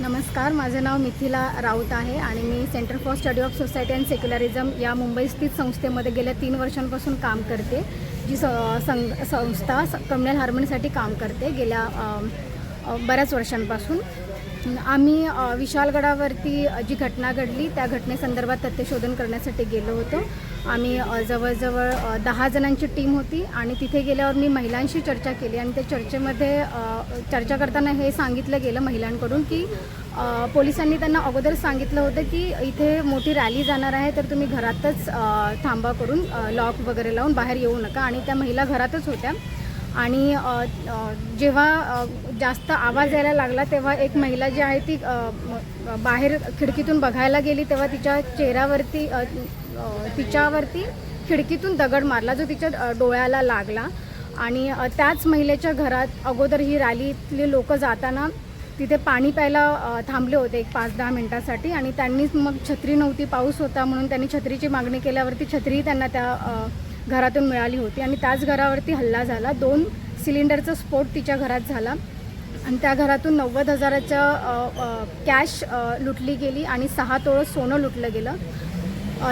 नमस्कार माझं नाव मिथिला राऊत आहे आणि मी centre for study of society and secularism या मुंबई स्थित संस्थेमध्ये गेल्या तीन वर्षांपासून काम करते जी स सं संस्था कम्युनल हार्मोनीसाठी काम करते गेल्या बऱ्याच वर्षांपासून. आम्ही विशालगडावरती जी घटना घडली त्या घटनेसंदर्भात तथ्यशोधन करण्यासाठी गेलो होतो. आम्ही जवळजवळ दहा जणांची टीम होती आणि तिथे गेल्यावर मी महिलांशी चर्चा केली आणि त्या चर्चेमध्ये चर्चा करताना हे सांगितलं गेलं महिलांकडून की पोलिसांनी त्यांना अगोदर सांगितलं होतं की इथे मोठी रॅली जाणार आहे तर तुम्ही घरातच थांबा करून लॉक वगैरे लावून बाहेर येऊ नका. आणि त्या महिला घरातच होत्या. आणि जेव्हा जास्त आवाज यायला लागला तेव्हा एक महिला जी आहे ती बाहेर खिडकीतून बघायला गेली तेव्हा तिच्या चेहऱ्यावरती तिच्यावरती खिडकीतून दगड मारला जो तिच्या डोळ्याला लागला. आणि त्याच महिलेच्या घरात अगोदर ही रॅलीतले लोक जाताना तिथे पाणी प्यायला थांबले होते एक पाच दहा मिनटासाठी आणि त्यांनीच मग छत्री नव्हती पाऊस होता म्हणून त्यांनी छत्रीची मागणी केल्यावरती छत्रीही त्यांना त्या घरातून मिळाली होती आणि त्याच घरावरती हल्ला झाला. दोन सिलेंडरचा स्फोट तिच्या घरात झाला आणि त्या घरातून नव्वद हजाराचं कॅश लुटली गेली आणि सहा तोळं सोनं लुटलं गेलं.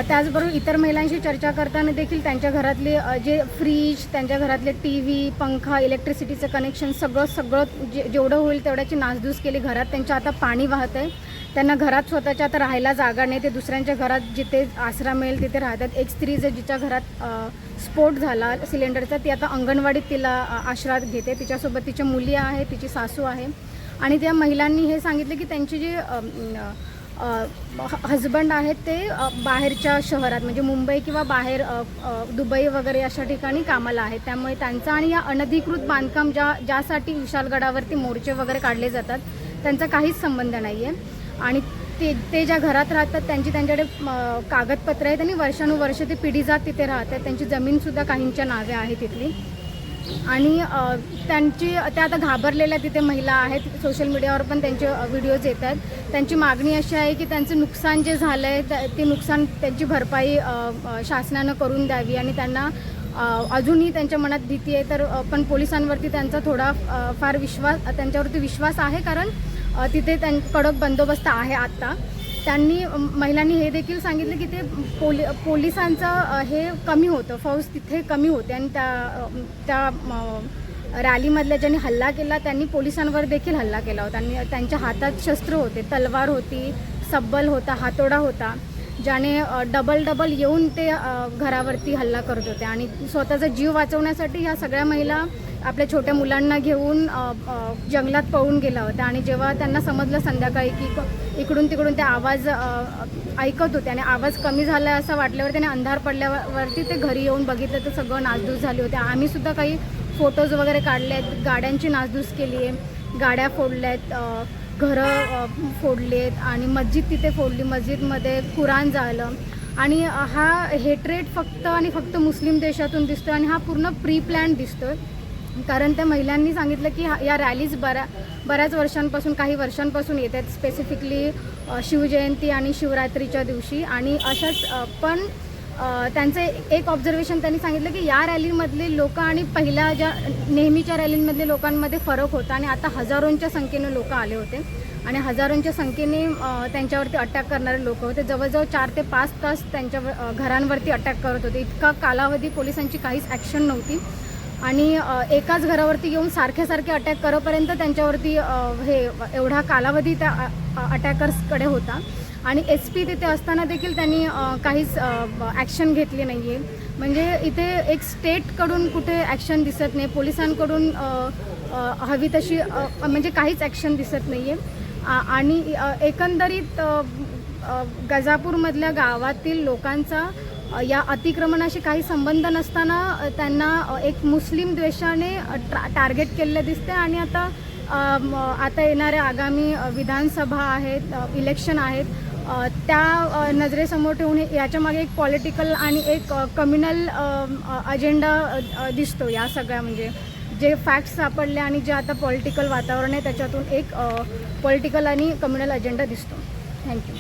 त्याचबरोबर इतर महिलांशी चर्चा करताना देखील त्यांच्या घरातले जे फ्रीज त्यांच्या घरातले टी व्ही पंखा इलेक्ट्रिसिटीचं कनेक्शन सगळं सगळं जे जेवढं होईल तेवढ्याची नासधूस केली. घरात त्यांच्या आता पाणी वाहत आहे. त्यांना घरात स्वतःच्या आता राहायला जागा नाही ते दुसऱ्यांच्या घरात जिथे आसरा मिळेल तिथे राहतात. एक स्त्री जर जिच्या घरात स्फोट झाला सिलेंडरचा ती आता अंगणवाडीत तिला आश्रा घेते. तिच्यासोबत तिच्या मुली आहे तिची सासू आहे. आणि त्या महिलांनी हे सांगितलं की त्यांची जी हजबंड आहेत ते बाहेरच्या शहरात म्हणजे मुंबई किंवा बाहेर दुबई वगैरे अशा ठिकाणी कामाला आहेत. त्यामुळे त्यांचा आणि या अनधिकृत बांधकाम ज्या ज्यासाठी विशालगडावरती मोर्चे वगैरे काढले जातात त्यांचा काहीच संबंध नाही आहे आणि ते ते ज्या घरात राहतात त्यांची त्यांच्याकडे कागदपत्र आहेत आणि वर्षानुवर्ष ते पिढी जात तिथे राहतात. त्यांची जमीनसुद्धा काहींच्या नावे आहे तिथली. आणि त्यांची त्या आता घाबरलेल्या तिथे महिला आहेत. सोशल मीडियावर पण त्यांचे व्हिडिओज येत आहेत त्यांची मागणी अशी आहे की त्यांचं नुकसान जे झालं आहे ते नुकसान त्यांची भरपाई शासनानं करून द्यावी आणि त्यांना अजूनही त्यांच्या मनात भीती आहे. तर पण पोलिसांवरती त्यांचा थोडा फार विश्वास त्यांच्यावरती विश्वास आहे कारण तिथे त्यां कडक बंदोबस्त आहे आत्ता. त्यांनी महिलांनी हे देखील सांगितलं की ते पोलि पोलिसांचं हे कमी होतं. फौज तिथे कमी होते. आणि त्या त्या रॅलीमधल्या ज्यांनी हल्ला केला त्यांनी पोलिसांवर देखील हल्ला केला होता. आणि त्यांच्या हातात शस्त्र होते. तलवार होती सब्बल होता हातोडा होता ज्याने डबल डबल येऊन ते घरावरती हल्ला करत होते. आणि स्वतःचा जीव वाचवण्यासाठी ह्या सगळ्या महिला आपल्या छोट्या मुलांना घेऊन जंगलात पळून गेला होता. आणि जेव्हा त्यांना समजलं संध्याकाळी की इकडून तिकडून ते आवाज ऐकत होते आणि आवाज कमी झाला असं वाटल्यावर त्याने अंधार पडल्यावरती ते घरी येऊन बघितलं. तर सगळं नासधूस झाली होती. आम्ही सुद्धा काही फोटोज वगैरे काढले आहेत गाड्यांची नासधूस केली आहे. गाड्या फोडल्या आहेत घरं फोडली आहेत आणि मस्जिद तिथे फोडली. मस्जिदमध्ये कुराण झालं. आणि हा हेट्रेट फक्त आणि फक्त मुस्लिम देशातून दिसतो आणि हा पूर्ण प्री प्लॅन दिसतोय. कारण त्या महिलांनी सांगितलं की या रॅलीज बऱ्या बऱ्याच वर्षांपासून काही वर्षांपासून येत आहेत. स्पेसिफिकली शिवजयंती आणि शिवरात्रीच्या दिवशी. आणि अशाच पण त्यांचं एक ऑब्झर्वेशन त्यांनी सांगितलं की या रॅलीमधले लोक आणि पहिल्या ज्या नेहमीच्या रॅलींमधले लोकांमध्ये फरक होता. आणि आता हजारोंच्या संख्येनं लोक आले होते. आणि हजारोंच्या संख्येने त्यांच्यावरती अटॅक करणारे लोक होते. जवळजवळ चार ते पाच तास त्यांच्या घरांवरती अटॅक करत होते. इतका कालावधी पोलिसांची काहीच ॲक्शन नव्हती. आणि एकाच घरावरती येऊन सारखे सारखे अटॅक करोपर्यंत त्यांच्यावरती हे एवढा कालावधी त्या अटॅकर्सकडे होता. आणि एस पी तिथे असताना देखील त्यांनी काहीच ॲक्शन घेतली नाही आहे म्हणजे इथे एक स्टेटकडून कुठे ॲक्शन दिसत नाही. पोलिसांकडून हवी तशी म्हणजे काहीच ॲक्शन दिसत नाही आहे आणि एकंदरीत गजापूरमधल्या गावातील लोकांचा या अतिक्रमणाशी काही संबंध नसताना त्यांना एक मुस्लिम द्वेषाने टार्गेट केलेलं दिसते आणि आता आता येणाऱ्या आगामी विधानसभा आहेत इलेक्शन आहेत त्या नजरेसमोर ठेवून याच्यामागे एक पॉलिटिकल आणि एक कम्युनल अजेंडा दिसतो या सगळ्या म्हणजे. जे फॅक्ट्स सापडले आणि जे आता पॉलिटिकल वातावरण आहे त्याच्यातून एक पॉलिटिकल आणि कम्युनल अजेंडा दिसतो. थँक्यू.